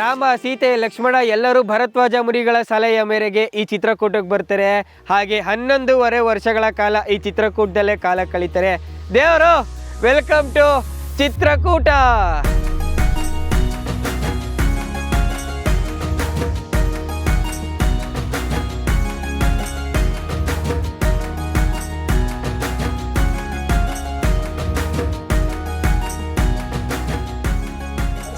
ರಾಮ, ಸೀತೆ, ಲಕ್ಷ್ಮಣ ಎಲ್ಲರೂ ಭರತ್ವಾಜ ಮುರಿಗಳ ಸಲಹೆಯ ಮೇರೆಗೆ ಈ ಚಿತ್ರಕೂಟಕ್ಕೆ ಬರ್ತಾರೆ. ಹಾಗೆ ಹನ್ನೊಂದೂವರೆ ವರ್ಷಗಳ ಕಾಲ ಈ ಚಿತ್ರಕೂಟದಲ್ಲೇ ಕಾಲ ಕಳೀತಾರೆ. ದೇವರು ವೆಲ್ಕಮ್ ಟು ಚಿತ್ರಕೂಟ!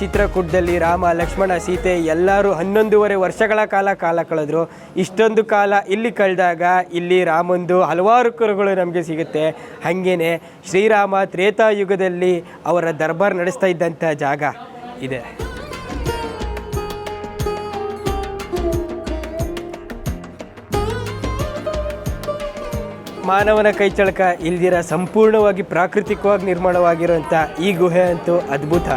ಚಿತ್ರಕೂಟದಲ್ಲಿ ರಾಮ, ಲಕ್ಷ್ಮಣ, ಸೀತೆ ಎಲ್ಲರೂ ಹನ್ನೊಂದೂವರೆ ವರ್ಷಗಳ ಕಾಲ ಕಾಲ ಕಳೆದ್ರು. ಇಷ್ಟೊಂದು ಕಾಲ ಇಲ್ಲಿ ಕಳೆದಾಗ ಇಲ್ಲಿ ರಾಮಂದು ಹಲವಾರು ಕರುಗಳು ನಮಗೆ ಸಿಗುತ್ತೆ. ಹಾಗೇನೆ ಶ್ರೀರಾಮ ತ್ರೇತಾಯುಗದಲ್ಲಿ ಅವರ ದರ್ಬಾರ್ ನಡೆಸ್ತಾ ಇದ್ದಂಥ ಜಾಗ ಇದೆ. ಮಾನವನ ಕೈಚಳಕ ಇಲ್ದಿರ ಸಂಪೂರ್ಣವಾಗಿ ಪ್ರಾಕೃತಿಕವಾಗಿ ನಿರ್ಮಾಣವಾಗಿರುವಂಥ ಈ ಗುಹೆ ಅಂತೂ ಅದ್ಭುತ.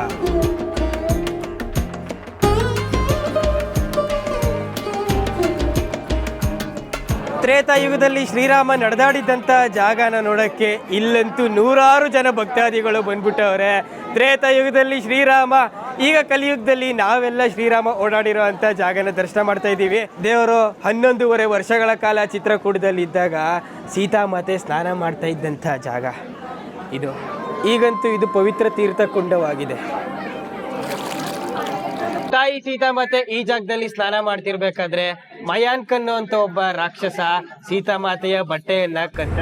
ತ್ರೇತಾಯುಗದಲ್ಲಿ ಶ್ರೀರಾಮ ನಡೆದಾಡಿದ್ದಂಥ ಜಾಗನ ನೋಡೋಕ್ಕೆ ಇಲ್ಲಂತೂ ನೂರಾರು ಜನ ಭಕ್ತಾದಿಗಳು ಬಂದ್ಬಿಟ್ಟವ್ರೆ. ತ್ರೇತಾಯುಗದಲ್ಲಿ ಶ್ರೀರಾಮ, ಈಗ ಕಲಿಯುಗದಲ್ಲಿ ನಾವೆಲ್ಲ ಶ್ರೀರಾಮ ಓಡಾಡಿರೋ ಅಂಥ ಜಾಗನ ದರ್ಶನ ಮಾಡ್ತಾ ಇದ್ದೀವಿ. ದೇವರು ಹನ್ನೊಂದೂವರೆ ವರ್ಷಗಳ ಕಾಲ ಚಿತ್ರಕೂಟದಲ್ಲಿ ಇದ್ದಾಗ ಸೀತಾಮಾತೆ ಸ್ನಾನ ಮಾಡ್ತಾ ಇದ್ದಂಥ ಜಾಗ. ಇದು ಈಗಂತೂ ಇದು ಪವಿತ್ರ ತೀರ್ಥಕುಂಡವಾಗಿದೆ ತಾಯಿ ಸೀತಾಮಾತೆ ಈ ಜಾಗದಲ್ಲಿ ಸ್ನಾನ ಮಾಡ್ತಿರ್ಬೇಕಾದ್ರೆ ಮಯಾಂಕ್ ಅಂತ ಒಬ್ಬ ರಾಕ್ಷಸ ಸೀತಾ ಮಾತೆಯ ಬಟ್ಟೆಯನ್ನ ಕದ್ದ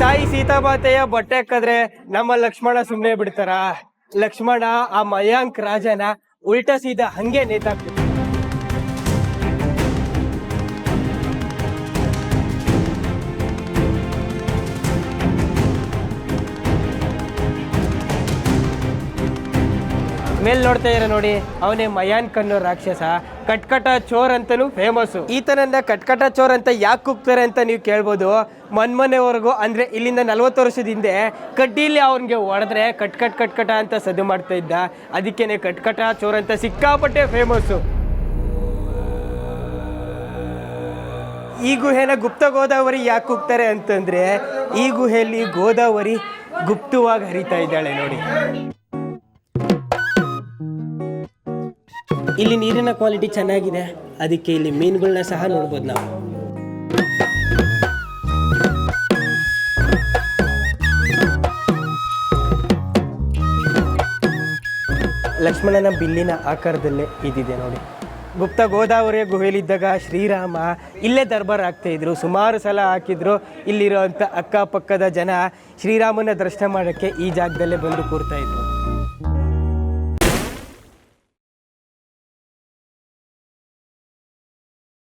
ತಾಯಿ ಸೀತಾಮಾತೆಯ ಬಟ್ಟೆ ಕದ್ರೆ ನಮ್ಮ ಲಕ್ಷ್ಮಣ ಸುಮ್ಮನೆ ಬಿಡ್ತಾರ? ಲಕ್ಷ್ಮಣ ಆ ಮಯಾಂಕ್ ರಾಜನ ಉಲ್ಟಾ ಸೀದಾ ಹಂಗೆ ನೇತಾಕ್ಬಿಟ್ಟ ಮೇಲ್ ನೋಡ್ತಾ ಇದ್ರೆ ನೋಡಿ, ಅವನೇ ಮಯಾನ್ ಕನ್ನೋ ರಾಕ್ಷಸ. ಕಟ್ಕಟ ಚೋರ್ ಅಂತಾನು ಫೇಮಸ್ ಈತನನ್ನ ಕಟ್ಕಟ ಚೋರ್ ಅಂತ ಯಾಕೆ ಕೂಗ್ತಾರೆ ಅಂತ ನೀವು ಕೇಳ್ಬೋದು. ಮನ್ಮನೆವರೆಗೂ, ಅಂದ್ರೆ ಇಲ್ಲಿಂದ ನಲ್ವತ್ತು ವರ್ಷದ ಹಿಂದೆ, ಕಡ್ಡಿಲಿ ಅವನಿಗೆ ಹೊಡೆದ್ರೆ ಕಟ್ಕಟ್ ಕಟ್ಕಟ ಅಂತ ಸದ್ದು ಮಾಡ್ತಾ ಇದ್ದ. ಅದಕ್ಕೇನೆ ಕಟ್ಕಟ ಚೋರ್ ಅಂತ ಸಿಕ್ಕಾಪಟ್ಟೆ ಫೇಮಸ್ಸು ಈ ಗುಹೆನ ಗುಪ್ತ ಗೋದಾವರಿ ಯಾಕೆ ಕೂಗ್ತಾರೆ ಅಂತಂದ್ರೆ, ಈ ಗುಹೆಯಲ್ಲಿ ಗೋದಾವರಿ ಗುಪ್ತವಾಗಿ ಹರಿತಾ ಇದ್ದಾಳೆ ನೋಡಿ. ಇಲ್ಲಿ ನೀರಿನ ಕ್ವಾಲಿಟಿ ಚೆನ್ನಾಗಿದೆ. ಅದಕ್ಕೆ ಇಲ್ಲಿ ಮೀನುಗಳನ್ನ ಸಹ ನೋಡ್ಬೋದು ನಾವು. ಲಕ್ಷ್ಮಣನ ಬಿಲ್ಲಿನ ಆಕಾರದಲ್ಲೇ ಇದಿದೆ ನೋಡಿ. ಗುಪ್ತ ಗೋದಾವರಿಯ ಗುಹೆಯಲ್ಲಿದ್ದಾಗ ಶ್ರೀರಾಮ ಇಲ್ಲೇ ದರ್ಬಾರ್ ಇದ್ರು. ಸುಮಾರು ಸಲ ಹಾಕಿದ್ರು. ಇಲ್ಲಿರುವಂಥ ಅಕ್ಕಪಕ್ಕದ ಜನ ಶ್ರೀರಾಮನ ದರ್ಶನ ಮಾಡೋಕ್ಕೆ ಈ ಜಾಗದಲ್ಲೇ ಬಂದು ಕೂರ್ತಾ ಇದ್ರು.